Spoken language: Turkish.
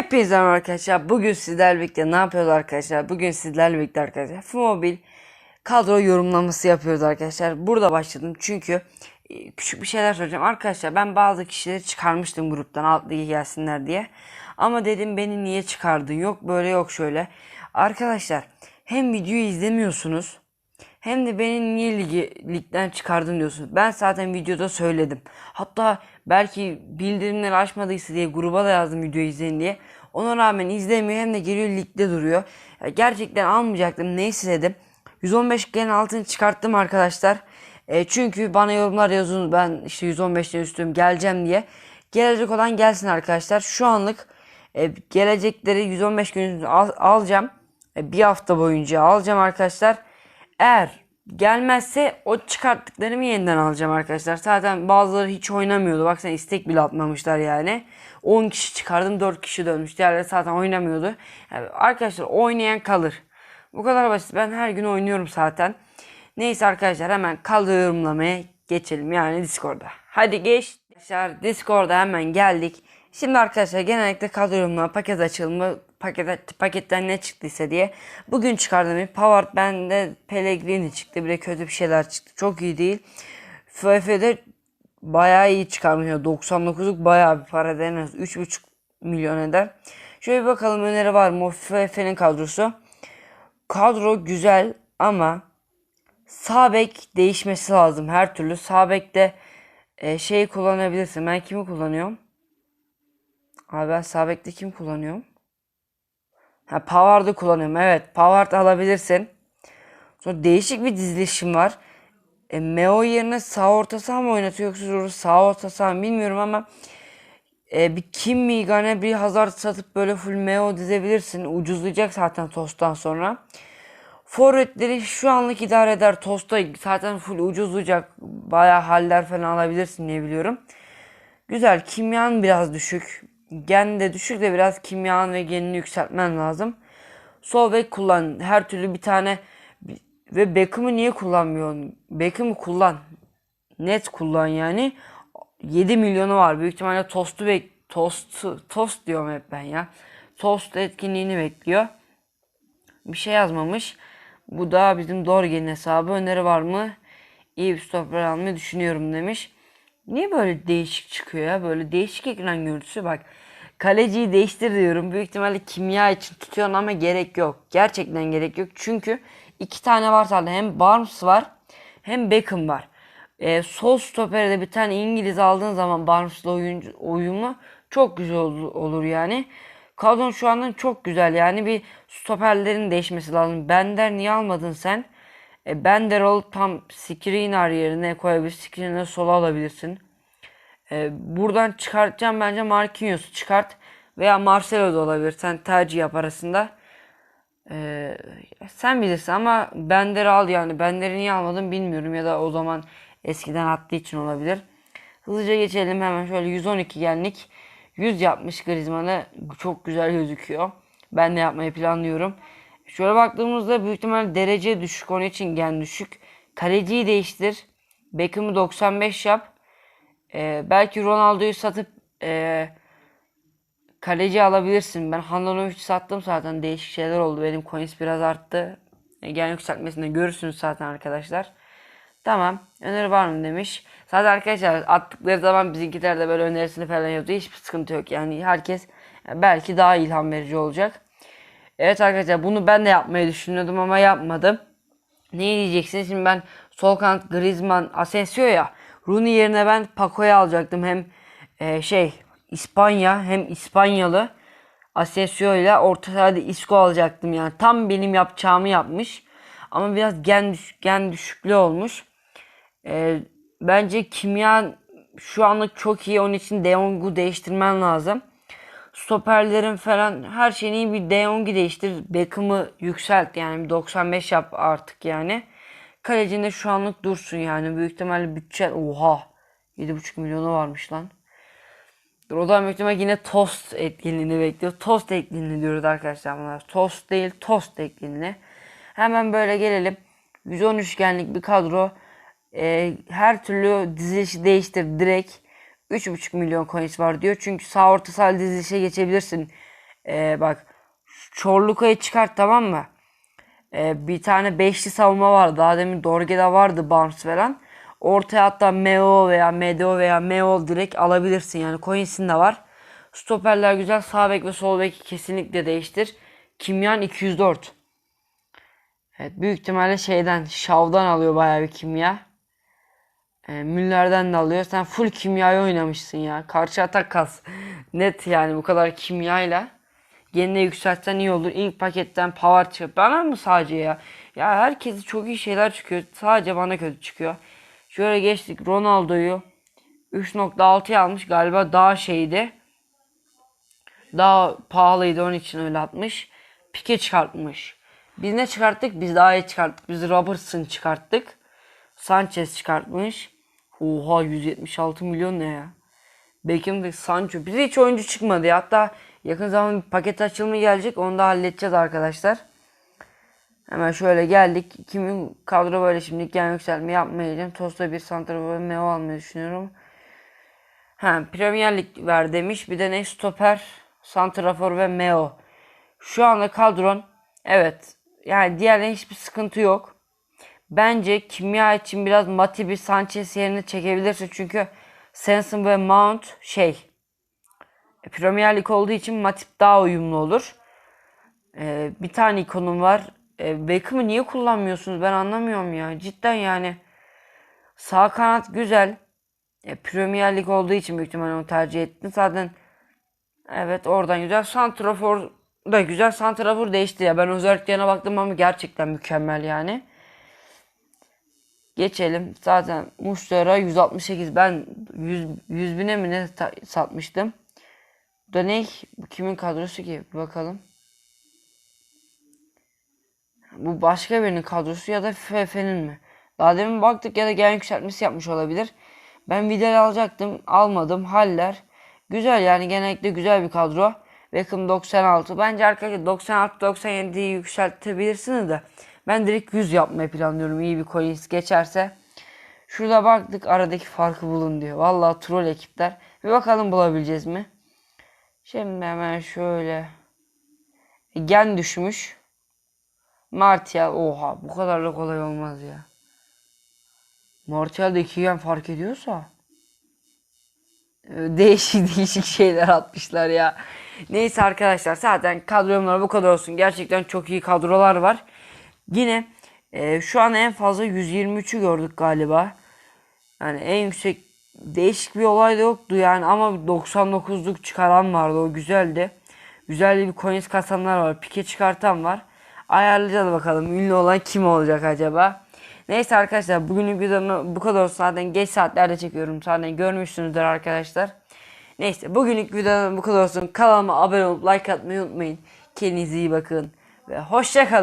Hepinize merhaba arkadaşlar. Bugün sizlerle birlikte ne yapıyoruz arkadaşlar? Bugün sizlerle birlikte arkadaşlar Fumobil kadro yorumlaması yapıyoruz arkadaşlar. Burada başladım çünkü e, küçük bir şeyler soracağım. Arkadaşlar ben bazı kişileri çıkarmıştım gruptan alt lige gelsinler diye. Ama dedim beni niye çıkardın? Yok böyle yok şöyle. Arkadaşlar hem videoyu izlemiyorsunuz hem de beni niye ligi, ligden çıkardın diyorsun. Ben zaten videoda söyledim. Hatta belki bildirimleri açmadıysa diye gruba da yazdım videoyu izleyin diye. Ona rağmen izlemiyor hem de geliyor ligde duruyor. Ya gerçekten almayacaktım. Neyse dedim. 115 gen altını çıkarttım arkadaşlar. E, çünkü bana yorumlar yazın ben işte 115'ten üstüm geleceğim diye. Gelecek olan gelsin arkadaşlar. Şu anlık e, gelecekleri 115 gün al, alacağım. E, bir hafta boyunca alacağım arkadaşlar. Eğer gelmezse o çıkarttıklarımı yeniden alacağım arkadaşlar. Zaten bazıları hiç oynamıyordu. Baksana istek bile atmamışlar yani. 10 kişi çıkardım 4 kişi dönmüş. Diğerleri zaten oynamıyordu. Yani arkadaşlar oynayan kalır. Bu kadar basit. Ben her gün oynuyorum zaten. Neyse arkadaşlar hemen kadro yorumlamaya geçelim. Yani Discord'da. Hadi geç. Arkadaşlar Discord'a hemen geldik. Şimdi arkadaşlar genellikle kadro yorumlama paket açılımı paket, paketten ne çıktıysa diye. Bugün çıkardığım bir Pavard bende Pellegrini çıktı. Bir de kötü bir şeyler çıktı. Çok iyi değil. FF'de bayağı iyi çıkarmış. Yani 99'luk bayağı bir para. En az 3,5 milyon eder. Şöyle bir bakalım öneri var mı? FF'nin kadrosu. Kadro güzel ama sağ bek değişmesi lazım her türlü. Sağ bekte e, şey kullanabilirsin. Ben kimi kullanıyorum? Abi ben sağ kim kullanıyorum? Ha Pavard'ı kullanıyorum. Evet Pavard alabilirsin. Sonra değişik bir dizilişim var. E, Meo yerine sağ orta saha mı oynatıyor yoksa orada sağ orta saha mı bilmiyorum ama e, bir Kim Migane bir Hazard satıp böyle full Meo dizebilirsin. Ucuzlayacak zaten Tost'tan sonra. Forvetleri şu anlık idare eder. Tosta zaten full ucuzlayacak. Bayağı haller falan alabilirsin diye biliyorum. Güzel. Kimyan biraz düşük. Gen de düşük de biraz kimyan ve genini yükseltmen lazım. Sol bek kullan. Her türlü bir tane ve Beckham'ı niye kullanmıyorsun? Beckham'ı kullan. Net kullan yani. 7 milyonu var. Büyük ihtimalle Tost'u bek Tost Tost diyorum hep ben ya. Tost etkinliğini bekliyor. Bir şey yazmamış. Bu da bizim Dorgen'in hesabı. Öneri var mı? İyi bir stoper almayı düşünüyorum demiş. Niye böyle değişik çıkıyor ya? Böyle değişik ekran görüntüsü bak. Kaleciyi değiştir diyorum. Büyük ihtimalle kimya için tutuyorsun ama gerek yok. Gerçekten gerek yok. Çünkü iki tane var zaten. Hem Barnes var hem Beckham var. Ee, sol stoperde bir tane İngiliz aldığın zaman Barnes'la oyuncu, uyumlu çok güzel olur, olur yani. Kadron şu anda çok güzel yani bir stoperlerin değişmesi lazım. Bender niye almadın sen? E, Bender ol tam Skriniar yerine koyabilir. Skriniar'ı sola alabilirsin. E, buradan çıkartacağım bence Marquinhos'u çıkart. Veya Marcelo da olabilir. Sen tercih yap arasında. E, sen bilirsin ama Bender'i al yani. Bender'i niye almadım bilmiyorum. Ya da o zaman eskiden attığı için olabilir. Hızlıca geçelim hemen şöyle 112 genlik. 100 yapmış Griezmann'ı. Çok güzel gözüküyor. Ben de yapmayı planlıyorum. Şöyle baktığımızda büyük ihtimal derece düşük onun için gen düşük. Kaleciyi değiştir. Beckham'ı 95 yap. Ee, belki Ronaldo'yu satıp e, kaleci alabilirsin. Ben Handanovic sattım zaten değişik şeyler oldu. Benim coins biraz arttı. E, gen yükseltmesini görürsünüz zaten arkadaşlar. Tamam. Öneri var mı demiş. Zaten arkadaşlar attıkları zaman bizimkiler de böyle önerisini falan yazıyor. Hiçbir sıkıntı yok. Yani herkes belki daha ilham verici olacak. Evet arkadaşlar bunu ben de yapmayı düşünüyordum ama yapmadım. Ne diyeceksiniz? Şimdi ben sol kanat Griezmann, Asensio ya. Rooney yerine ben Paco'yu alacaktım. Hem e, şey İspanya hem İspanyalı Asensio ile orta sahada Isco alacaktım. Yani tam benim yapacağımı yapmış. Ama biraz gen, düş, gen düşüklüğü olmuş. E, bence kimya şu anlık çok iyi. Onun için De Jong'u değiştirmen lazım stoperlerin falan her şeyini iyi bir De Jong'u değiştir. Beckham'ı yükselt yani 95 yap artık yani. Kalecinde şu anlık dursun yani. Büyük ihtimalle bütçe oha 7,5 milyonu varmış lan. O da büyük ihtimalle yine tost etkinliğini bekliyor. Tost etkinliği diyoruz arkadaşlar bunlar. Tost değil tost etkinliği. Hemen böyle gelelim. 113 genlik bir kadro. Ee, her türlü dizilişi değiştir direkt. 3,5 milyon coins var diyor. Çünkü sağ orta saha dizilişe geçebilirsin. Ee, bak Çorluka'yı çıkart tamam mı? Ee, bir tane beşli savunma vardı. Daha demin Dorge'de vardı Barnes falan. Ortaya hatta Meo veya Medo veya Meo direkt alabilirsin. Yani Coins'in de var. Stoperler güzel. Sağ bek ve sol bek kesinlikle değiştir. Kimyan 204. Evet büyük ihtimalle şeyden Şav'dan alıyor bayağı bir kimya. E, Müller'den de alıyor. Sen full kimyayı oynamışsın ya. Karşı atak kas. Net yani bu kadar kimyayla. Yenine yükseltsen iyi olur. İlk paketten power çıkıyor. Bana mı sadece ya? Ya herkesi çok iyi şeyler çıkıyor. Sadece bana kötü çıkıyor. Şöyle geçtik. Ronaldo'yu 3.6'ya almış. Galiba daha şeydi. Daha pahalıydı onun için öyle atmış. Pike çıkartmış. Biz ne çıkarttık? Biz daha iyi çıkarttık. Biz Robertson çıkarttık. Sanchez çıkartmış. Oha 176 milyon ne ya? Beckham ve Sancho. Bize hiç oyuncu çıkmadı ya. Hatta yakın zamanda bir paket açılımı gelecek. Onu da halledeceğiz arkadaşlar. Hemen şöyle geldik. Kimin kadro böyle şimdi gen yükselme yapmayacağım. Tosta bir santrafor Meo almayı düşünüyorum. Ha, Premier Lig ver demiş. Bir de ne stoper, santrafor ve Meo. Şu anda kadron evet. Yani diğerlerinin hiçbir sıkıntı yok. Bence kimya için biraz Matip'i Sanchez yerine çekebilirsin. Çünkü Sanson ve Mount şey e, Premier Lig olduğu için Matip daha uyumlu olur. Ee, bir tane ikonum var. Ee, Beckham'ı niye kullanmıyorsunuz? Ben anlamıyorum ya. Cidden yani. Sağ kanat güzel. E, Premier Lig olduğu için büyük ihtimalle onu tercih ettim. Zaten evet oradan güzel. Santrafor da güzel. Santrafor değişti ya. Ben özelliklerine baktım ama gerçekten mükemmel yani. Geçelim. Zaten Muşlara 168. Ben 100, 100 bine mi ne satmıştım. Bu kimin kadrosu ki? Bir bakalım. Bu başka birinin kadrosu ya da FF'nin mi? Daha demin baktık ya da gen yükseltmesi yapmış olabilir. Ben Vidal alacaktım. Almadım. Haller. Güzel yani genellikle güzel bir kadro. Beckham 96. Bence arkadaşlar 96-97'yi yükseltebilirsiniz de. Ben direkt 100 yapmayı planlıyorum. İyi bir coins geçerse. Şurada baktık aradaki farkı bulun diyor. Vallahi troll ekipler. Bir bakalım bulabileceğiz mi? Şimdi hemen şöyle. Gen düşmüş. Martial oha bu kadar da kolay olmaz ya. Martial da iki gen fark ediyorsa. e, Değişik değişik şeyler atmışlar ya. Neyse arkadaşlar zaten kadromlar bu kadar olsun. Gerçekten çok iyi kadrolar var. Yine e, şu an en fazla 123'ü gördük galiba. Yani en yüksek değişik bir olay da yoktu yani ama 99'luk çıkaran vardı o güzeldi. Güzel bir coins kasanlar var. Pike çıkartan var. Ayarlayacağız bakalım ünlü olan kim olacak acaba. Neyse arkadaşlar bugünün videonu bu kadar olsun. Zaten geç saatlerde çekiyorum. Zaten görmüşsünüzdür arkadaşlar. Neyse bugünlük videonun bu kadar olsun. Kanalıma abone olup like atmayı unutmayın. Kendinize iyi bakın ve hoşça kalın.